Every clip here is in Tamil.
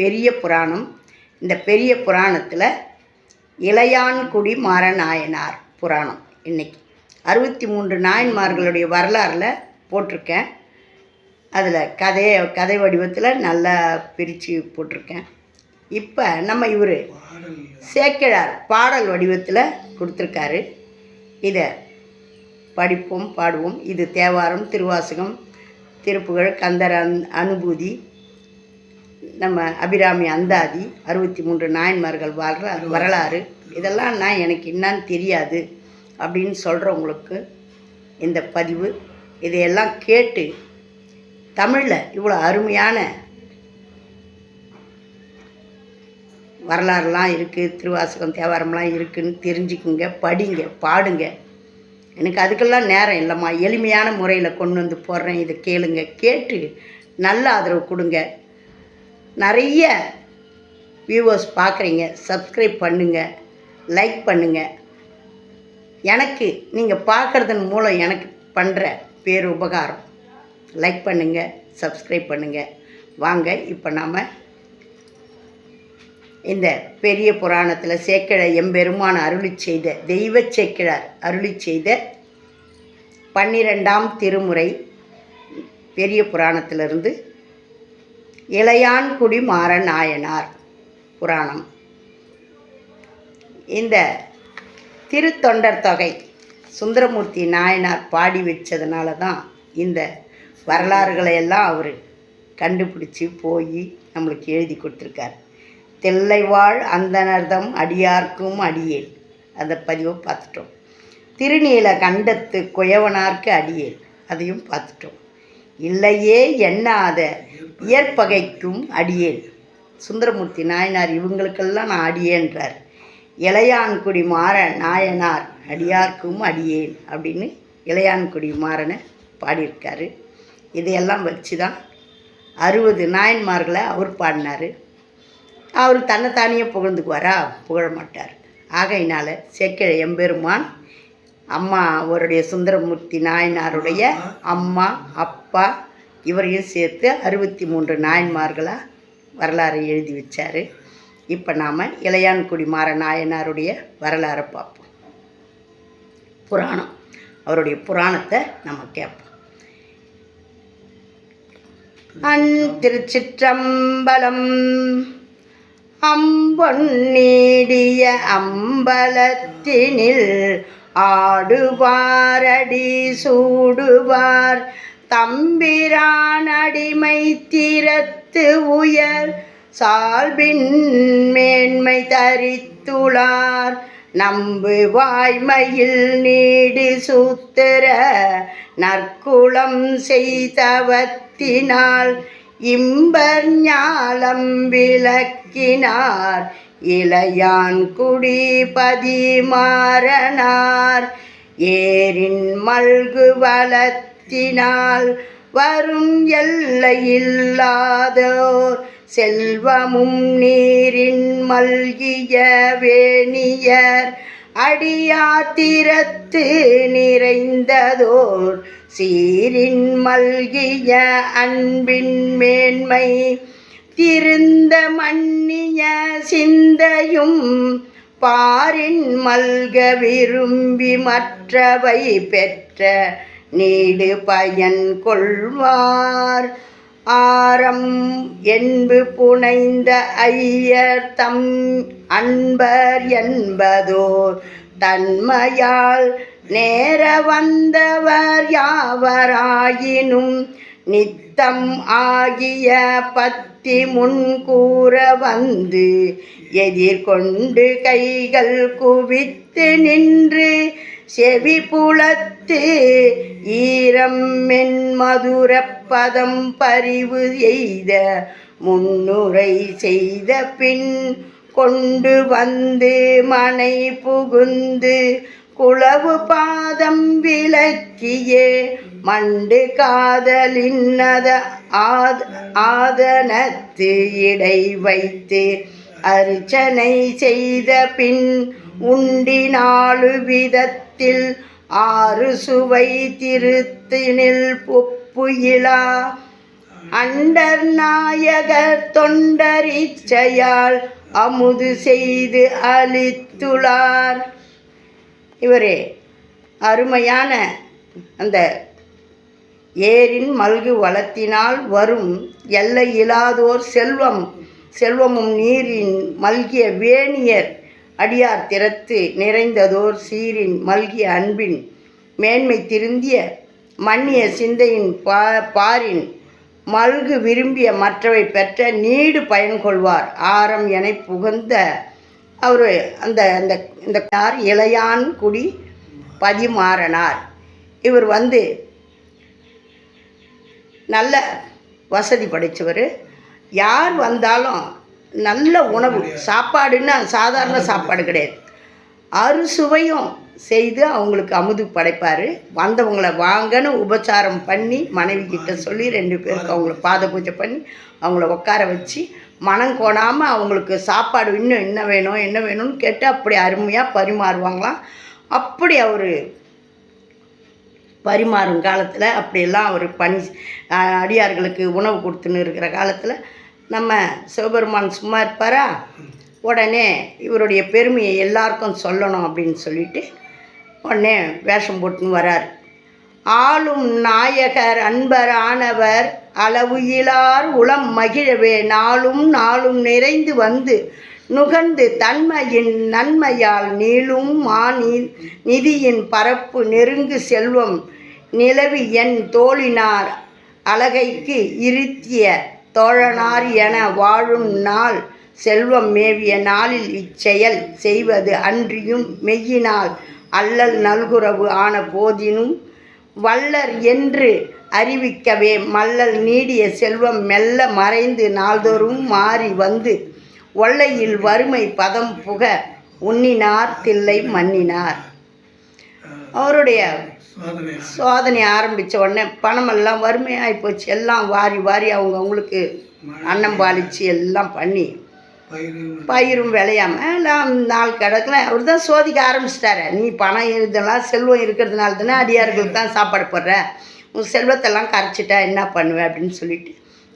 பெரிய புராணம். இந்த பெரிய புராணத்தில் இளையான்குடி மாறநாயனார் புராணம் இன்றைக்கி அறுபத்தி மூன்று நாயன்மார்களுடைய வரலாறில் போட்டிருக்கேன். அதில் கதையை கதை வடிவத்தில் நல்லா பிரித்து போட்டிருக்கேன். இப்போ நம்ம இவர் சேக்கிழார் பாடல் வடிவத்தில் கொடுத்துருக்காரு. இதை படிப்போம் பாடுவோம். இது தேவாரம் திருவாசகம் திருப்புகழ் கந்தர் அந் அனுபூதி நம்ம அபிராமி அந்தாதி அறுபத்தி மூன்று நாயன்மார்கள் வரலா வரலாறு. இதெல்லாம் நான் எனக்கு என்னான்னு தெரியாது அப்படின்னு சொல்கிறவங்களுக்கு இந்த பதிவு இதையெல்லாம் கேட்டு தமிழில் இவ்வளோ அருமையான வரலாறுலாம் இருக்குது திருவாசகம் தேவாரம்லாம் இருக்குன்னு தெரிஞ்சுக்குங்க படிங்க பாடுங்க. எனக்கு அதுக்கெல்லாம் நேரம் இல்லைம்மா. எளிமையான முறையில் கொண்டு வந்து போடுறேன் இதை கேளுங்க. கேட்டு நல்ல ஆதரவு கொடுங்க. நிறைய வியூவர்ஸ் பார்க்குறீங்க சப்ஸ்கிரைப் பண்ணுங்கள் லைக் பண்ணுங்கள் எனக்கு நீங்கள் பார்க்குறதன் மூலம் எனக்கு பண்ணுற பேர் உபகாரம் லைக் பண்ணுங்கள் சப்ஸ்கிரைப் பண்ணுங்கள் வாங்க இப்போ நாம் இந்த பெரிய புராணத்தில் சேக்கிழ எம்பெருமான் அருளி செய்த தெய்வ சேக்கிழார் அருளி செய்த பன்னிரெண்டாம் திருமுறை பெரிய புராணத்திலிருந்து இளையான்குடி மாற நாயனார். புராணம். இந்த திருத்தொண்டர் தொகை சுந்தரமூர்த்தி நாயனார் பாடி வச்சதுனால தான் இந்த வரலாறுகளை எல்லாம் அவர் கண்டுபிடிச்சி போய் நம்மளுக்கு எழுதி கொடுத்துருக்கார். தில்லைவாழ் அந்தனர்தம் அடியார்க்கும் அடியேன் அந்த பதிவை பார்த்துட்டோம். திருநீல கண்டத்து குயவனார்க்கு அடியேன் அதையும் பார்த்துட்டோம். இல்லையே எண்ணாத இயற்பகைக்கும் அடியேன். சுந்தரமூர்த்தி நாயனார் இவங்களுக்கெல்லாம் நான் அடியேன்றார். இளையான்குடி மாற நாயனார் அடியார்க்கும் அடியேன் அப்படின்னு இளையான்குடி மாறனை பாடியிருக்காரு. இதையெல்லாம் வச்சு தான் அறுபது நாயன்மார்களை அவர் பாடினார். அவர் தன்னைத்தானியே புகழ்ந்துக்குவாரா? புகழ மாட்டார் ஆகையினால சேக்கிழ எம்பெருமான் அம்மா அவருடைய சுந்தரமூர்த்தி நாயனாருடைய அம்மா அப்பா இவரையும் சேர்த்து அறுபத்தி மூன்று நாயன்மார்களாக வரலாறை எழுதி வச்சார். இப்போ நாம் இளையான்குடி மாற நாயனாருடைய வரலாறை பார்ப்போம். புராணம். அவருடைய புராணத்தை நம்ம கேட்போம். அன் திருச்சிற்றம்பலம் அம்பொன்னீடிய அம்பலத்தினில் ஆடுவாரடி சூடுவார். தம்பிரான் அடிமை திறத்து உயர் சால்பின் மேன்மை தரித்துளார். நம்பு வாய்மையில் நீடு சூத்திர நற்குளம் செய்தவத்தினால் இம்பர் ஞாலம் விளக்கினார். இளையான் குடி பதிமாறனார். ஏரின் மல்கு வளத்தினால் வரும் எல்லையில்லாதோர் செல்வமும் நீரின் மல்கிய வேணியர் அடியாத்திரத்து நிறைந்ததோர் சீரின் மல்கிய அன்பின் மேன்மை திருந்த மன்னிய சிந்தையும் பாரின் மல்க விரும்பி மற்றவை பெற்ற நீடு பயன் கொள்வார். ஆரம் என்பு புனைந்த ஐயர் தம் அன்பர் என்பதோர் தன்மையால் நேர வந்தவர் யாவராயினும் நித்தம் ஆகிய பத்தி முன்கூற வந்து எதிர்கொண்டு கைகள் குவித்து நின்று செவி புலத்து ஈரம் மென் மதுர பதம் பரிவு எய்த முன்னுரை செய்த பின் கொண்டு வந்து மனை புகுந்து குளவு பாதம் விளக்கியே மண்டு காதலின்னத ஆத ஆதனத்து இடை வைத்து. அர்ச்சனை செய்த பின் உண்டி நாலு விதத்தில் ஆறு சுவை திருத்தினில் பொப்புயிலா. அண்டர் நாயகர் தொண்டரிச்சையால் அமுது செய்து அளித்துளார். இவரே அருமையான அந்த ஏரின் மல்கு வளத்தினால் வரும் எல்லை இல்லாதோர் செல்வம் செல்வமும் நீரின் மல்கிய வேணியர் அடியார் திறத்து நிறைந்ததோர் சீரின் மல்கிய அன்பின் மேன்மை திருந்திய மன்னிய சிந்தையின் பா பாரின் மல்கு விரும்பிய மற்றவை பெற்ற நீடு பயன் கொள்வார். ஆரம் என புகுந்த அவர் அந்த அந்த இந்த யார் இளையான் குடி பதிமாறனார். இவர் வந்து நல்ல வசதி படைத்தவர் யார் வந்தாலும் நல்ல உணவு சாப்பாடுன்னா சாதாரண சாப்பாடு கிடையாது. அறுசுவையும் செய்து அவங்களுக்கு அமுது படைப்பார். வந்தவங்கள வாங்கன்னு உபச்சாரம் பண்ணி மனைவி கிட்ட சொல்லி ரெண்டு பேருக்கு அவங்கள பாத பூஜை பண்ணி அவங்கள உட்கார வச்சு மனம் கோணாமல் அவங்களுக்கு சாப்பாடு இன்னும் என்ன வேணும் என்ன வேணும்னு கேட்டு அப்படி அருமையாக பரிமாறுவாங்களாம். அப்படி அவர் பரிமாறும் காலத்தில் அப்படியெல்லாம் அவர் பணி அடியார்களுக்கு உணவு கொடுத்துன்னு இருக்கிற காலத்தில் நம்ம சிவபெருமான் சும்மா இருப்பாரா? உடனே இவருடைய பெருமையை எல்லாருக்கும் சொல்லணும் அப்படின்னு சொல்லிட்டு உடனே வேஷம் போட்டுன்னு வரார். ஆளும் நாயகர் அன்பர் ஆனவர் அளவு இலார் உளம் மகிழவே நாளும் நாளும் நிறைந்து வந்து நுகர்ந்து தன்மையின் நன்மையால் நீளும் மானி நிதியின் பரப்பு நெருங்கு செல்வம் நிலவி என் தோழினார் அழகைக்கு இருத்திய தோழனார் என வாழும் நாள் செல்வம் மேவிய நாளில் இச்செயல் செய்வது அன்றியும் மெய்யினால் அல்லல் நல்குறவு ஆன போதினும் வல்லர் என்று அறிவிக்கவே மல்லல் நீடிய செல்வம் மெல்ல மறைந்து நாள்தோறும் மாறி வந்து ஒல்லையில் வறுமை பதம் புக உண்ணினார் தில்லை மன்னினார். அவருடைய சோதனை ஆரம்பித்த உடனே பணமெல்லாம் வறுமையாகி போச்சு. எல்லாம் வாரி வாரி அவங்க அவங்களுக்கு அன்னம் பாலிச்சு எல்லாம் பண்ணி பயிர் பயிரும் விளையாம எல்லாம் நாள் கிடக்கல. அவர் தான் சோதிக்க ஆரம்பிச்சிட்டாரு. நீ பணம் இதெல்லாம் செல்வம் இருக்கிறதுனால தானே அடியார்களுக்கு தான் சாப்பாடு போடுற. உன் செல்வத்தெல்லாம் கரைச்சிட்டா என்ன பண்ணுவேன் அப்படின்னு சொல்லிட்டு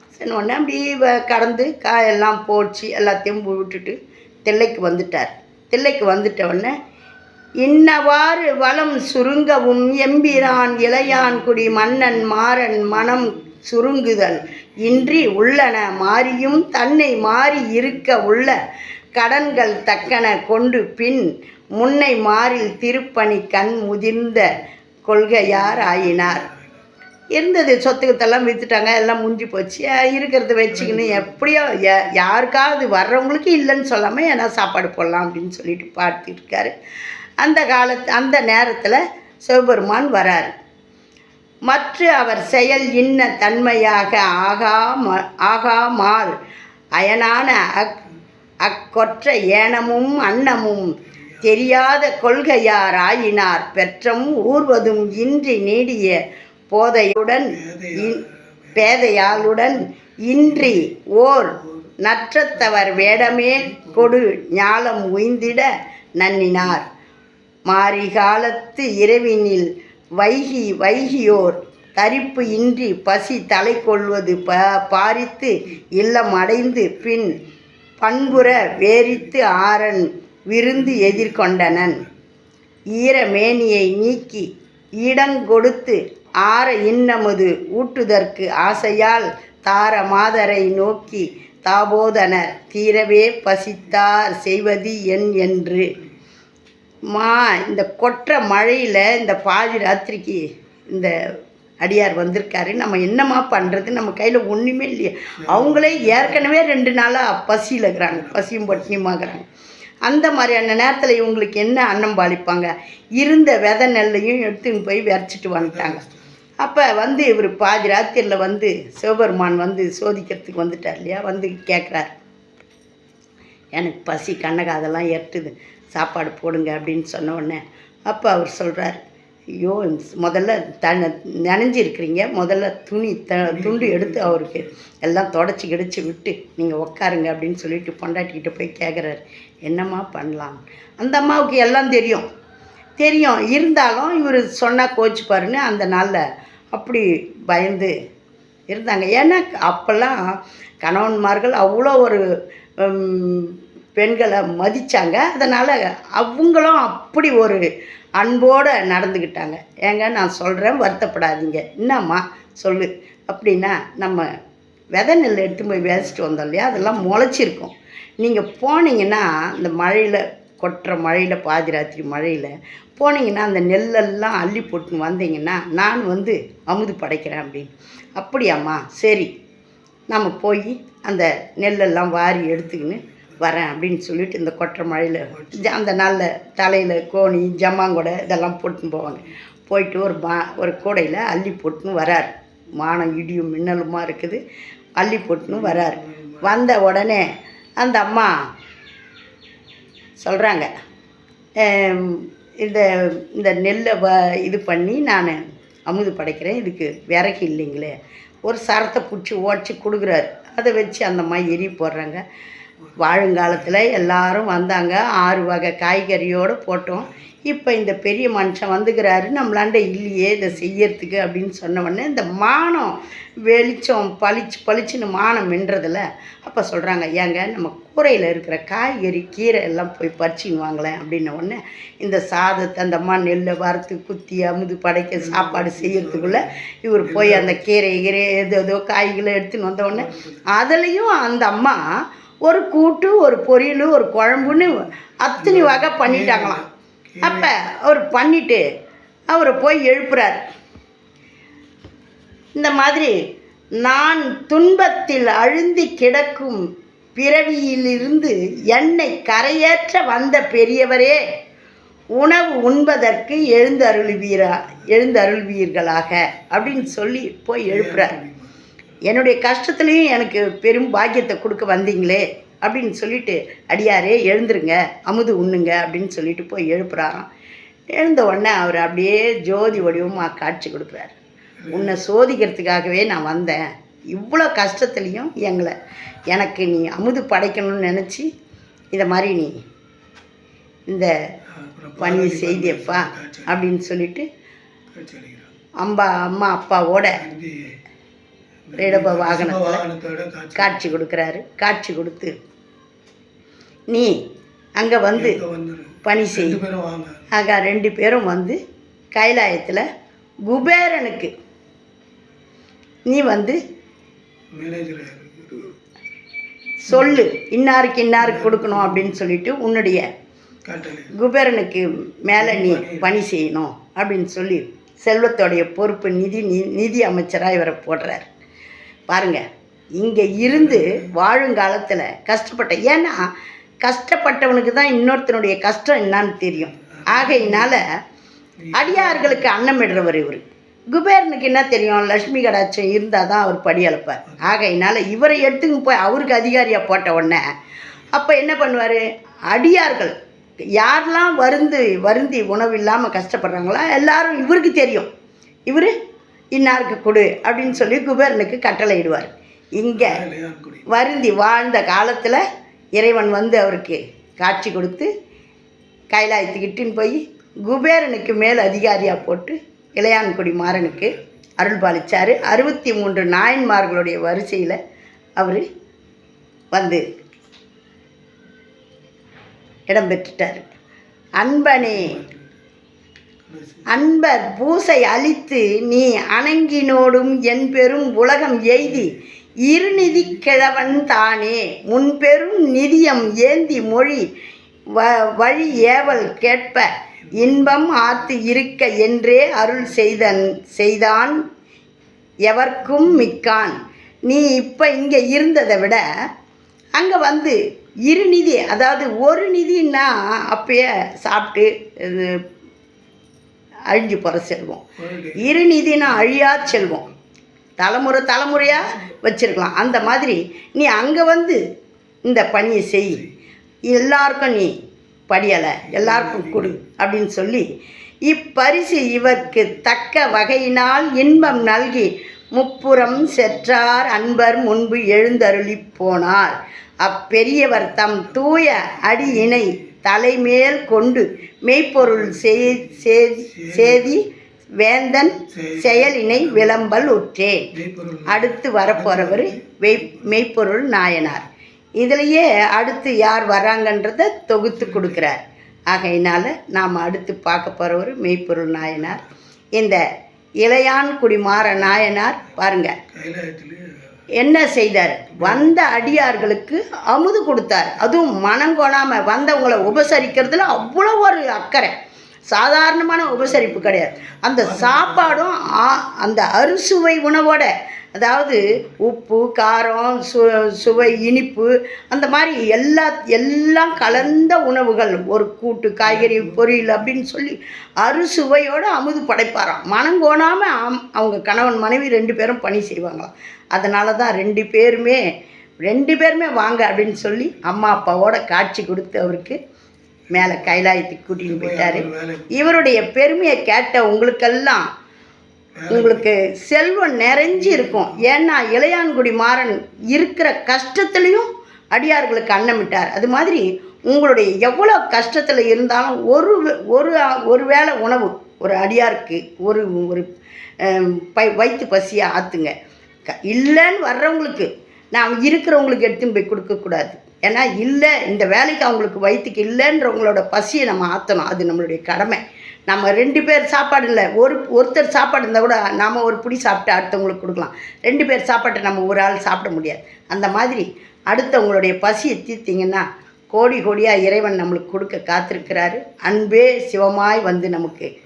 சரி உடனே அப்படி வ- கடந்து காயெல்லாம் போச்சு. எல்லாத்தையும் விட்டுட்டு தில்லைக்கு வந்துட்டார். தில்லைக்கு வந்துட்ட உடனே இன்னவாறு வளம் சுருங்கவும் எம்பிரான் இளையான் குடி மன்னன் மாறன் மனம் சுருங்குதல். இன்றி உள்ளன மாறியும் தன்னை மாறி இருக்க உள்ள கடன்கள் தக்கன கொண்டு பின் முன்னை மாறில் திருப்பணி கண் முதிர்ந்த கொள்கையார் ஆயினார் இருந்தது சொத்துக்கத்தெல்லாம் விற்றுட்டாங்க எல்லாம் முடிஞ்சு போச்சு. இருக்கிறத வச்சுக்கின்னு எப்படியோ யாருக்காவது வர்றவங்களுக்கு இல்லைன்னு சொல்லாமல் ஏன்னா சாப்பாடு போடலாம் அப்படின்னு சொல்லிட்டு பார்த்துருக்காரு அந்த காலத்து அந்த நேரத்தில் சிவபெருமான் வரார். மற்ற அவர் செயல் இன்ன தன்மையாக ஆகா ம- ஆகாமால் அயனான அக் அக்கொற்ற ஏனமும் அன்னமும் தெரியாத கொள்கையார் ஆயினார் பெற்றம் ஊர்வதும் இன்றி நீடிய போதையுடன் இன்- பேதையாளுடன் இன்றி ஓர் நற்றத்தவர் வேடமே கொடு ஞாலம் உய்ந்திட நன்னினார். மாரிகாலத்து இரவினில் வைகி வைகியோர் தரிப்பு இன்றி பசி தலை கொள்வது ப பாரித்து இல்லம் அடைந்து பின் பண்புற வேரித்து ஆரன் விருந்து எதிர்கொண்டனன். ஈரமேனியை நீக்கி இடங்கொடுத்து ஆற இன்னமது ஊட்டுதற்கு ஆசையால் தார மாதரை நோக்கி தாபோதனர் தீரவே பசித்தார் செய்வது என் என்று மா இந்த கொற்ற மழையில் இந்த பாதி ராத்திரிக்கு இந்த அடியார் வந்திருக்காரு. நம்ம என்னம்மா பண்ணுறது நம்ம கையில் ஒன்றுமே இல்லையே. அவங்களே ஏற்கனவே ரெண்டு நாளாக பசியில் இருக்கிறாங்க. பசியும் பட்டினியுமாகறாங்க அந்த மாதிரியான நேரத்தில் இவங்களுக்கு என்ன அன்னம் பாலிப்பாங்க? இருந்த விதை நெல்லையும் எடுத்துன்னு போய் விரைச்சிட்டு வந்துட்டாங்க. அப்போ வந்து இவர் பாதி ராத்திரியில் வந்து சிவபெருமான் வந்து சோதிக்கிறதுக்கு வந்துட்டார் இல்லையா? வந்து கேட்குறாரு எனக்கு பசி கண்ணகாதெல்லாம் எட்டுது. சாப்பாடு போடுங்க அப்படின்னு சொன்ன உடனே அப்போ அவர் சொல்கிறார் ஐயோ முதல்ல த நனைஞ்சிருக்கிறீங்க. முதல்ல துணி த துண்டு எடுத்து அவருக்கு எல்லாம் தொடச்சி கிடச்சி விட்டு நீங்கள் உக்காருங்க அப்படின்னு சொல்லிட்டு பொண்டாட்டிக்கிட்ட போய் கேட்குறாரு என்னம்மா பண்ணலாம்? அந்த அம்மாவுக்கு எல்லாம் தெரியும். தெரியும். இருந்தாலும் இவர் சொன்னால் கோச்சுப்பாருன்னு அந்த நாளில் அப்படி பயந்து இருந்தாங்க. ஏன்னா அப்போல்லாம் கணவன்மார்கள் அவ்வளோ ஒரு பெண்களை மதித்தாங்க அதனால் அவங்களும் அப்படி ஒரு அன்போடு நடந்துக்கிட்டாங்க ஏங்க நான் சொல்கிறேன் வருத்தப்படாதீங்க. என்னம்மா சொல்லு. அப்படின்னா நம்ம விதை நெல் எடுத்து போய் விதைச்சிட்டு வந்தோம் இல்லையா? அதெல்லாம் முளைச்சிருக்கும். நீங்கள் போனீங்கன்னா இந்த மழையில் கொட்டுற மழையில் பாதி ராத்திரி மழையில் போனீங்கன்னா அந்த நெல்லெல்லாம் அள்ளி போட்டுன்னு வந்தீங்கன்னா நான் வந்து அமுது படைக்கிறேன் அப்படின்னு. அப்படியாம்மா சரி. நம்ம போய் அந்த நெல்லெல்லாம் வாரி எடுத்துக்கின்னு வரேன் அப்படின்னு சொல்லிட்டு இந்த கொட்டுற மழையில் அந்த நாளில் தலையில் கோணி ஜம்மாங்கொடை இதெல்லாம் போட்டுன்னு போவாங்க. போயிட்டு ஒரு மா ஒரு கூடையில் அள்ளி போட்டுன்னு வரார். மானம் இடியும் மின்னலுமா இருக்குது. அள்ளி போட்டுன்னு வரார். வந்த உடனே அந்த அம்மா சொல்கிறாங்க இந்த இந்த நெல்லை வ இது பண்ணி நான் அமுது படைக்கிறேன். இதுக்கு விறகு இல்லைங்களே. ஒரு சரத்தை பிடிச்சி உடச்சி கொடுக்குறாரு. அதை வச்சு அந்த மாதிரி எரி போடுறாங்க. வாழுங்காலத்தில் எல்லாரும் வந்தாங்க. ஆறு வகை காய்கறியோடு போட்டோம். இப்போ இந்த பெரிய மனுஷன் வந்துக்கிறாரு. நம்மளாண்ட இல்லையே இதை செய்யறதுக்கு அப்படின்னு சொன்ன உடனே இந்த மானம் வெளிச்சம் பளிச்சு பளிச்சுன்னு மானம் மின்றதில்ல அப்போ சொல்கிறாங்க ஏங்க நம்ம கூரையில் இருக்கிற காய்கறி கீரை எல்லாம் போய் பறிச்சுன்னு வாங்களேன் அப்படின்ன உடனே இந்த சாதத்தை அந்த அம்மா நெல்லை வறுத்து குத்தி அமுது படைக்க சாப்பாடு செய்யறதுக்குள்ளே இவர் போய் அந்த கீரை கீரை எது ஏதோ காய்களை எடுத்துன்னு வந்த உடனே அதுலேயும் அந்த அம்மா ஒரு கூட்டு ஒரு பொரியல் ஒரு குழம்புன்னு அத்தனை வகை பண்ணிட்டாங்களாம். அப்போ அவர் பண்ணிட்டு அவரை போய் எழுப்புறார். இந்த மாதிரி நான் துன்பத்தில் அழுந்தி கிடக்கும் பிறவியிலிருந்து என்னை கரையேற்ற வந்த பெரியவரே உணவு உண்பதற்கு எழுந்தருள்வீரா எழுந்தருள்வீர்களாக அப்படின்னு சொல்லி போய் எழுப்புறார். என்னுடைய கஷ்டத்துலேயும் எனக்கு பெரும் பாக்கியத்தை கொடுக்க வந்தீங்களே அப்படின்னு சொல்லிட்டு அடியாரே எழுந்துருங்க அமுது உண்ணுங்க அப்படின்னு சொல்லிட்டு போய் எழுப்புறாராம். எழுந்த உடனே அவர் அப்படியே ஜோதி வடிவமாக காட்சி கொடுக்குறாரு. உன்னை சோதிக்கிறதுக்காகவே நான் வந்தேன். இவ்வளோ கஷ்டத்துலேயும் எங்களை எனக்கு நீ அமுது படைக்கணும்னு நினச்சி இதை மாதிரி நீ இந்த பணி செய்தியப்பா அப்படின்னு சொல்லிட்டு அம்பா அம்மா அப்பாவோட ரிடப வாகனத்தில் காட்சி. கொடுக்குறாரு. காட்சி கொடுத்து நீ அங்கே வந்து பணி செய். ஆக ரெண்டு பேரும் வந்து கைலாயத்தில் குபேரனுக்கு நீ வந்து சொல்லு இன்னாருக்கு இன்னாருக்கு கொடுக்கணும் அப்படின்னு சொல்லிட்டு உன்னுடைய குபேரனுக்கு மேலே நீ பணி செய்யணும் அப்படின்னு சொல்லி செல்வத்தோடைய பொறுப்பு நிதி நிதி அமைச்சராக இவரை போடுறார். பாருங்கள் இங்கே இருந்து வாழுங்காலத்தில் கஷ்டப்பட்ட ஏன்னா கஷ்டப்பட்டவனுக்கு தான் இன்னொருத்தனுடைய கஷ்டம் என்னன்னு தெரியும். ஆகையினால அடியார்களுக்கு அன்னமிடுறவர் இவர். குபேரனுக்கு என்ன தெரியும்? லட்சுமி கடாட்சம் இருந்தால் தான் அவர் படி அளப்பார் ஆகையினால இவரை எடுத்துங்க போய் அவருக்கு அதிகாரியாக போட்ட உடனே அப்போ என்ன பண்ணுவார்? அடியார்கள் யாரெல்லாம் வருந்து வருந்தி உணவு இல்லாமல் கஷ்டப்படுறாங்களோ எல்லாரும் இவருக்கு தெரியும். இவர் இன்னாருக்கு கொடு அப்படின்னு சொல்லி குபேரனுக்கு கட்டளையிடுவார். இங்கே வருந்தி வாழ்ந்த காலத்தில் இறைவன் வந்து அவருக்கு காட்சி கொடுத்து கைலாயத்துக்கிட்டுன்னு போய் குபேரனுக்கு மேல் அதிகாரியாக போட்டு இளையான்குடி மாறனுக்கு அருள் பாலிச்சார். அறுபத்தி மூன்று நாயன்மார்களுடைய வரிசையில் அவர் வந்து இடம்பெற்றுட்டார். அன்பனே அன்பர் பூசை அளித்து நீ அணங்கினோடும் என் பெரும் உலகம் எய்தி இருநிதி கிழவன் தானே. முன்பெரும் நிதியம் ஏந்தி மொழி வ வழி ஏவல் கேட்ப இன்பம் ஆத்து இருக்க என்றே அருள் செய்தன் செய்தான் எவர்க்கும் மிக்கான். நீ இப்போ இங்கே இருந்ததை விட அங்கே வந்து இரு நிதி அதாவது ஒரு நிதின்னா அப்பயே சாப்பிட்டு இது அழிஞ்சு போகிற செல்வம். இருநிதினா அழியா செல்வம். தலைமுறை தலைமுறையாக வச்சிருக்கலாம். அந்த மாதிரி நீ அங்கே வந்து இந்த பணியை செய். எல்லாருக்கும் நீ படியலை. எல்லாருக்கும் கொடு அப்படின்னு சொல்லி இப்பரிசு இவர்க்கு தக்க வகையினால் இன்பம் நல்கி முப்புறம் செற்றார் அன்பர் முன்பு எழுந்தருளி போனார். அப்பெரியவர் தம் தூய அடியினை தலைமேல் கொண்டு மெய்ப்பொருள் செய்- சேதி சேதி வேந்தன் செயலினை விளம்பல் மெய்ப்பொருள். அடுத்து வரப்போகிறவர் மெய் மெய்ப்பொருள் நாயனார். இதுலேயே அடுத்து யார் வர்றாங்கன்றதை தொகுத்து கொடுக்குறார். ஆகையினால நாம் அடுத்து பார்க்க போகிறவர் மெய்ப்பொருள் நாயனார். இந்த இளையான்குடி மாற நாயனார் பாருங்க. கைலாயத்திலே என்ன செய்தார்? வந்த அடியார்களுக்கு அமுது கொடுத்தார். அதுவும் மனங்கொணாம வந்தவங்களை உபசரிக்கிறதுல அவ்வளோ ஒரு அக்கறை. சாதாரணமான உபசரிப்பு கிடையாது. அந்த சாப்பாடும் ஆ- அந்த அறுசுவை உணவோட அதாவது உப்பு காரம் சு சுவை இனிப்பு அந்த மாதிரி எல்லா எல்லாம் கலந்த உணவுகள். ஒரு கூட்டு காய்கறி பொரியல் அப்படின்னு சொல்லி அறுசுவையோடு அமுது படைப்பாராம். மனங்கோணாமல் அவங்க கணவன் மனைவி ரெண்டு பேரும் பணி செய்வாங்களாம். அதனால தான் ரெண்டு பேருமே ரெண்டு பேருமே வாங்க அப்படின்னு சொல்லி அம்மா அப்பாவோட காட்சி கொடுத்து அவருக்கு மேலே கைலாயத்துக்கு கூட்டின்னு போயிட்டாரு. இவருடைய பெருமையை கேட்ட உங்களுக்கெல்லாம் உங்களுக்கு செல்வம் நிறைஞ்சு இருக்கும். ஏன்னா இளையான்குடி மாறன் இருக்கிற கஷ்டத்துலேயும் அடியார்களுக்கு அன்னமிட்டார். அது மாதிரி உங்களுடைய எவ்வளோ கஷ்டத்தில் இருந்தாலும் ஒரு ஒரு ஒரு வேளை உணவு ஒரு அடியாருக்கு ஒரு ஒரு பை வயிற்று பசியாக ஆற்றுங்க க இல்லைன்னு வர்றவங்களுக்கு நாம் இருக்கிறவங்களுக்கு எடுத்துன்னு போய் கொடுக்கக்கூடாது ஏன்னா இல்லை இந்த வேலைக்கு அவங்களுக்கு வயிற்றுக்கு இல்லைன்றவங்களோட பசியை நம்ம ஆற்றணும் அது நம்மளுடைய கடமை. நம்ம ரெண்டு பேர் சாப்பாடு இல்லை ஒரு ஒருத்தர் சாப்பாடு இருந்தால் கூட நாம் ஒரு பிடி சாப்பிட்டு அடுத்தவங்களுக்கு கொடுக்கலாம். ரெண்டு பேர் சாப்பாட்டை நம்ம ஒரு ஆள் சாப்பிட முடியாது. அந்த மாதிரி அடுத்தவங்களுடைய பசியை தீர்த்திங்கன்னா கோடி கோடியாக இறைவன் நம்மளுக்கு கொடுக்க காத்திருக்கிறாரு. அன்பே சிவமாய் வந்து நமக்கு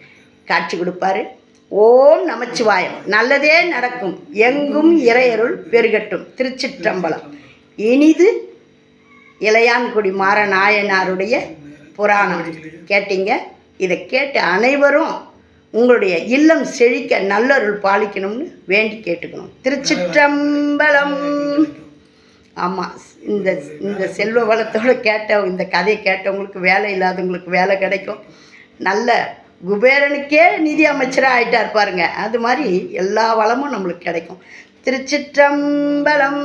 காட்சி கொடுப்பாரு. ஓம் நமச்சிவாயம். நல்லதே நடக்கும். எங்கும் இறையருள் பெருகட்டும். திருச்சிற்றம்பலம். இனிது இளையான்குடி மாற நாயனாருடைய புராணம். கேட்டீங்க? இதை கேட்டு அனைவரும் உங்களுடைய இல்லம் செழிக்க நல்லொருள் பாலிக்கணும்னு வேண்டி கேட்டுக்கணும். திருச்சிற்றம்பலம். ஆமாம் இந்த இந்த செல்வ வளத்தோடு கேட்ட இந்த கதையை கேட்டவங்களுக்கு வேலை இல்லாதவங்களுக்கு வேலை கிடைக்கும். நல்ல குபேரனுக்கே நிதி அமைச்சராக ஆயிட்டார் பாருங்க. அது மாதிரி எல்லா வளமும் நம்மளுக்கு கிடைக்கும். திருச்சிற்றம்பலம்.